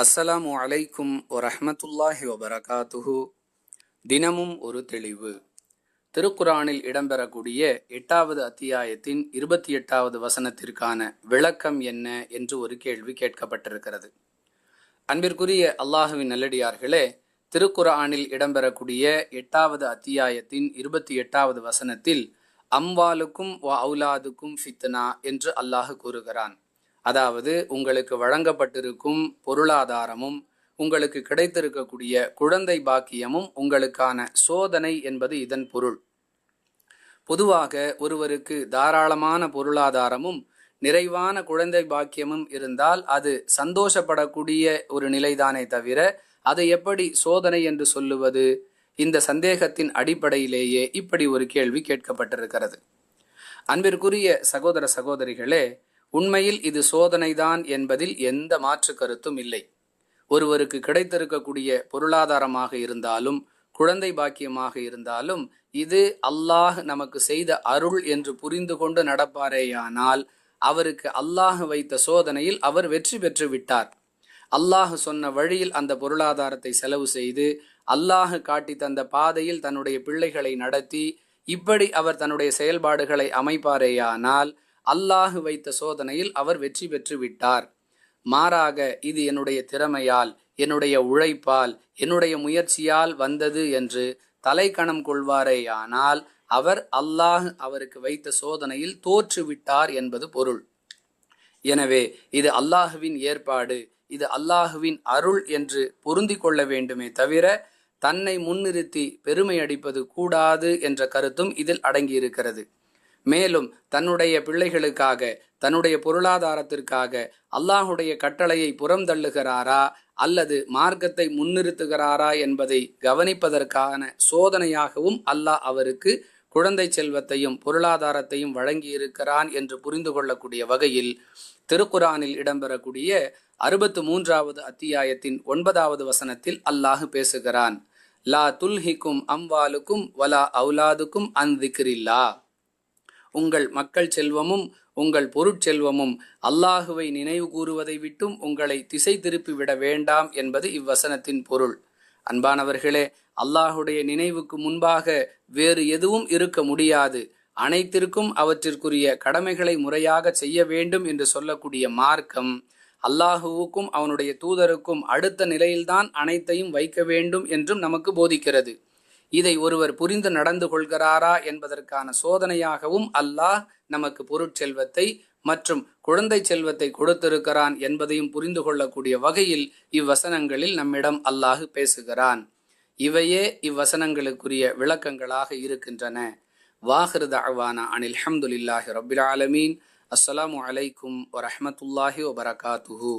அஸ்ஸலாமு அலைக்கும் வரஹ்மத்துல்லாஹி வபரகாத்துஹு. தினமும் ஒரு தெளிவு. திருக்குரானில் இடம்பெறக்கூடிய எட்டாவது அத்தியாயத்தின் இருபத்தி எட்டாவது வசனத்திற்கான விளக்கம் என்ன என்று ஒரு கேள்வி கேட்கப்பட்டிருக்கிறது. அன்பிற்குரிய அல்லாஹுவின் நல்லடியார்களே திருக்குறானில் இடம்பெறக்கூடிய எட்டாவது அத்தியாயத்தின் இருபத்தி எட்டாவது வசனத்தில் அம்வாலுக்கும் வ அவுலாதுக்கும் ஃபித்னா என்று அல்லாஹ் கூறுகிறான். அதாவது உங்களுக்கு வழங்கப்பட்டிருக்கும் பொருளாதாரமும் உங்களுக்கு கிடைத்திருக்கக்கூடிய குழந்தை பாக்கியமும் உங்களுக்கான சோதனை என்பது இதன் பொருள். பொதுவாக ஒருவருக்கு தாராளமான பொருளாதாரமும் நிறைவான குழந்தை பாக்கியமும் இருந்தால் அது சந்தோஷப்படக்கூடிய ஒரு நிலைதானே தவிர அதை எப்படி சோதனை என்று சொல்லுவது? இந்த சந்தேகத்தின் அடிப்படையிலேயே இப்படி ஒரு கேள்வி கேட்கப்பட்டிருக்கிறது. அன்பிற்குரிய சகோதர சகோதரிகளே உண்மையில் இது சோதனைதான் என்பதில் எந்த மாற்று கருத்தும் இல்லை. ஒருவருக்கு கிடைத்திருக்கக்கூடிய பொருளாதாரமாக இருந்தாலும் குழந்தை பாக்கியமாக இருந்தாலும் இது அல்லாஹ் நமக்கு செய்த அருள் என்று புரிந்து கொண்டு நடப்பாரேயானால் அவருக்கு அல்லாஹ் வைத்த சோதனையில் அவர் வெற்றி பெற்று விட்டார். அல்லாஹ் சொன்ன வழியில் அந்த பொருளாதாரத்தை செலவு செய்து அல்லாஹ் காட்டி தந்த பாதையில் தன்னுடைய பிள்ளைகளை நடத்தி இப்படி அவர் தன்னுடைய செயல்பாடுகளை அமைப்பாரேயானால் அல்லாஹு வைத்த சோதனையில் அவர் வெற்றி பெற்று விட்டார். மாறாக இது என்னுடைய திறமையால் என்னுடைய உழைப்பால் என்னுடைய முயற்சியால் வந்தது என்று தலைக்கணம் கொள்வாரேயானால் அவர் அல்லாஹ் அவருக்கு வைத்த சோதனையில் தோற்றுவிட்டார் என்பது பொருள். எனவே இது அல்லாஹுவின் ஏற்பாடு இது அல்லாஹுவின் அருள் என்று பொருந்தி கொள்ள வேண்டுமே தவிர தன்னை முன்னிறுத்தி பெருமை அடிப்பது கூடாது என்ற கருத்தும் இதில் அடங்கியிருக்கிறது. மேலும் தன்னுடைய பிள்ளைகளுக்காக தன்னுடைய பொருளாதாரத்திற்காக அல்லாஹுடைய கட்டளையை புறந்தள்ளுகிறாரா அல்லது மார்க்கத்தை முன்னிறுத்துகிறாரா என்பதை கவனிப்பதற்கான சோதனையாகவும் அல்லாஹ் அவருக்கு குழந்தை செல்வத்தையும் பொருளாதாரத்தையும் வழங்கியிருக்கிறான் என்று புரிந்து கொள்ளக்கூடிய வகையில் திருக்குரானில் இடம்பெறக்கூடிய அறுபத்து மூன்றாவது அத்தியாயத்தின் ஒன்பதாவது வசனத்தில் அல்லாஹ் பேசுகிறான் லா துல்ஹிக்கும் அம்வாலுக்கும் வலா அவுலாதுக்கும் திக்ரில்லா. உங்கள் மக்கள் செல்வமும் உங்கள் பொருட்செல்வமும் அல்லாஹுவை நினைவு கூறுவதை விட்டும் உங்களை திசை திருப்பி விட வேண்டாம் என்பது இவ்வசனத்தின் பொருள். அன்பானவர்களே அல்லாஹுடைய நினைவுக்கு முன்பாக வேறு எதுவும் இருக்க முடியாது. அனைத்திற்கும் அவற்றிற்குரிய கடமைகளை முறையாக செய்ய வேண்டும் என்று சொல்லக்கூடிய மார்க்கம் அல்லாஹுவுக்கும் அவனுடைய தூதருக்கும் அடுத்த நிலையில்தான் அனைத்தையும் வைக்க வேண்டும் என்றும் நமக்கு போதிக்கிறது. இதை ஒருவர் புரிந்து நடந்து கொள்கிறாரா என்பதற்கான சோதனையாகவும் அல்லாஹ் நமக்கு பொருட்செல்வத்தை மற்றும் குழந்தை செல்வத்தை கொடுத்திருக்கிறான் என்பதையும் புரிந்து கொள்ளக்கூடிய வகையில் இவ்வசனங்களில் நம்மிடம் அல்லாஹ் பேசுகிறான். இவையே இவ்வசனங்களுக்குரிய விளக்கங்களாக இருக்கின்றன. வாஹிருத அவானா அனில் அஹமதுல்லாஹி ரபில் ஆலமீன். அஸ்ஸலாமு அலைக்கும் வரஹமத்துல்லாஹி வபரகாத்துஹூ.